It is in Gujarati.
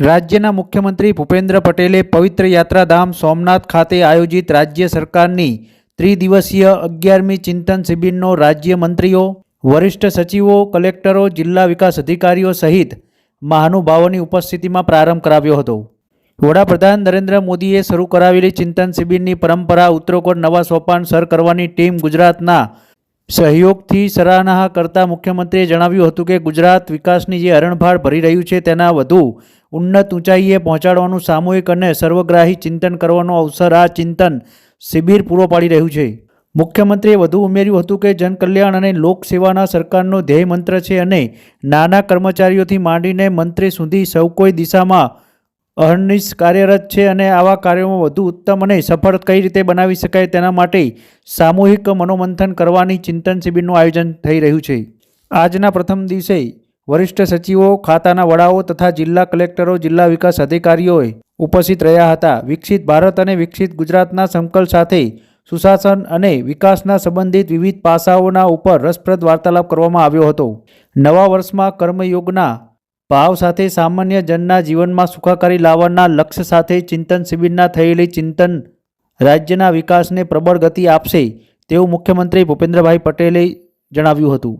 રાજ્યના મુખ્યમંત્રી ભૂપેન્દ્ર પટેલે પવિત્ર યાત્રાધામ સોમનાથ ખાતે આયોજિત રાજ્ય સરકારની ત્રિદિવસીય અગિયારમી ચિંતન શિબિરનો રાજ્ય મંત્રીઓ, વરિષ્ઠ સચિવો, કલેક્ટરો, જિલ્લા વિકાસ અધિકારીઓ સહિત મહાનુભાવોની ઉપસ્થિતિમાં પ્રારંભ કરાવ્યો હતો. વડાપ્રધાન નરેન્દ્ર મોદીએ શરૂ કરાવેલી ચિંતન શિબિરની પરંપરા ઉત્તરોકોટ નવા સોપાન સર કરવાની ટીમ ગુજરાતના સહયોગથી સરાહના કરતા મુખ્યમંત્રીએ જણાવ્યું હતું કે ગુજરાત વિકાસની જે હરણફાળ ભરી રહ્યું છે તેના વધુ ઉન્નત ઊંચાઈએ પહોંચાડવાનું સામૂહિક અને સર્વગ્રાહી ચિંતન કરવાનો અવસર આ ચિંતન શિબિર પૂરો પાડી રહ્યું છે. મુખ્યમંત્રીએ વધુ ઉમેર્યું હતું કે જનકલ્યાણ અને લોકસેવાના સરકારનો ધ્યેય મંત્ર છે અને નાના કર્મચારીઓથી માંડીને મંત્રી સુધી સૌ કોઈ દિશામાં અહર્નિશ કાર્યરત છે અને આવા કાર્યોમાં વધુ ઉત્તમ અને સફળ કઈ રીતે બનાવી શકાય તેના માટે સામૂહિક મનોમંથન કરવાની ચિંતન શિબિરનું આયોજન થઈ રહ્યું છે. આજના પ્રથમ દિવસે વરિષ્ઠ સચિવો, ખાતાના વડાઓ તથા જિલ્લા કલેક્ટરો, જિલ્લા વિકાસ અધિકારીઓએ ઉપસ્થિત રહ્યા હતા. વિકસિત ભારત અને વિકસિત ગુજરાતના સંકલ્પ સાથે સુશાસન અને વિકાસના સંબંધિત વિવિધ પાસાઓના ઉપર રસપ્રદ વાર્તાલાપ કરવામાં આવ્યો હતો. નવા વર્ષમાં કર્મયોગના ભાવ સાથે સામાન્ય જનના જીવનમાં સુખાકારી લાવવાના લક્ષ્ય સાથે ચિંતન શિબિરના થયેલી ચિંતન રાજ્યના વિકાસને પ્રબળ ગતિ આપશે તેવું મુખ્યમંત્રી ભૂપેન્દ્રભાઈ પટેલે જણાવ્યું હતું.